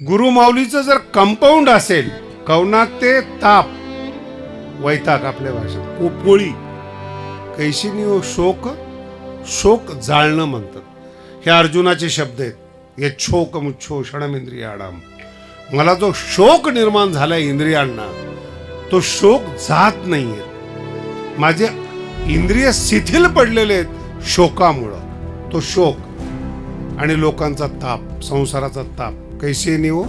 गुरुमाऊलीचं जर कंपाऊंड असेल कवनात ते ताप वैताग आपल्या भाषेत कोपोळी कैशिनी हो शोक शोक जाळणं म्हणतात. हे अर्जुनाचे शब्द आहेत. हे छोक मुच्छो षणमिंद्रिय आडाम मला जो शोक निर्माण झालाय इंद्रियांना तो शोक जात नाहीये. माझे इंद्रिय शिथिल पडलेले आहेत शोकामुळं. तो शोक आणि लोकांचा ताप संसाराचा ताप कैसे नेऊ?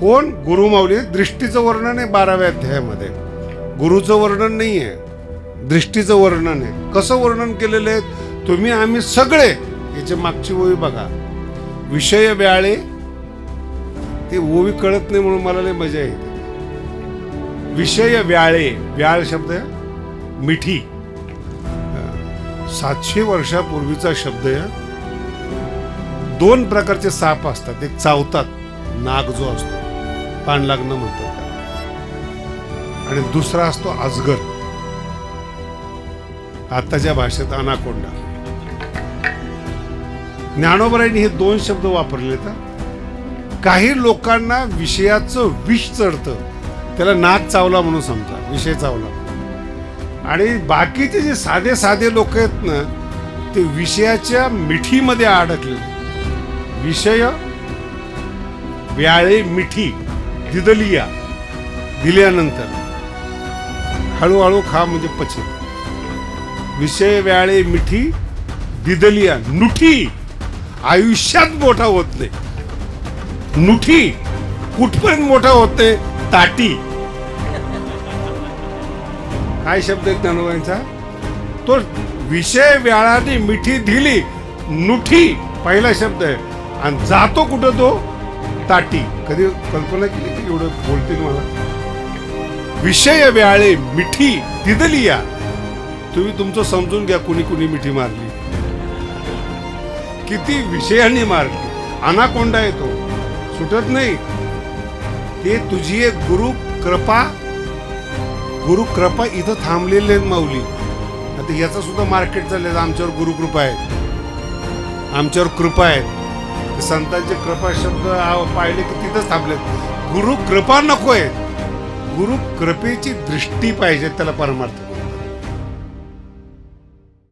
कोण? गुरुमाऊली दृष्टीचं वर्णन आहे बाराव्या अध्यायामध्ये. गुरुचं वर्णन नाही आहे दृष्टीचं वर्णन आहे. कसं वर्णन केलेलं आहे? तुम्ही आम्ही सगळे याचे मागची ओवी बघा. विषय व्याळे ते ओवी कळत नाही म्हणून मला लय मजा येते. विषय व्याळे व्याळ शब्द मिठी. सातशे वर्षापूर्वीचा शब्द आहे. दोन प्रकारचे साप असतात. एक चावतात. नाग जो असतो पान लागणं म्हणतात आणि दुसरा असतो अजगर आताच्या भाषेत अनाकोंडा. ज्ञानोबराईने हे दोन शब्द वापरले तर काही लोकांना विषयाचं विष चढतं. त्याला नाग चावला म्हणून समजा विषय चावला आणि बाकीचे जे साधे साधे लोक आहेत ना ते विषयाच्या मिठीमध्ये अडकले विषय व्याळे मिठी दिदलिया दिल्यानंतर हळूहळू खा म्हणजे पचन विषय व्याळे मिठी दिदलिया नुठी आयुष्यात मोठा होत नाही. नुठी कुठपर्यंत मोठा होते ताटी. काय शब्द आहे ज्ञानोबांचा तो विषय व्याळाने मिठी दिली नुठी पहिला शब्द आहे. आणि जातो कुठं तो? ताटी. कधी कल्पना केली की एवढं बोलतील मला? विषय व्याळे मिठी दिदलिया तुम्ही तुमचं समजून घ्या कुणी कुणी मिठी मारली. किती विषयांनी मारली. अनाकोंडा येतो. सुटत नाही. ते तुझी एक गुरु कृपा गुरु कृपा इथं थांबलेले आहेत माऊली. आता याचा सुद्धा मार्केट झालेलं आमच्यावर गुरुकृपा आहे. आमच्यावर कृपा आहे. संतांचे कृपा शब्द पाहिले की तिथंच थांबलेत. गुरु कृपा नकोय. गुरु कृपेची दृष्टी पाहिजे त्याला परमार्थ.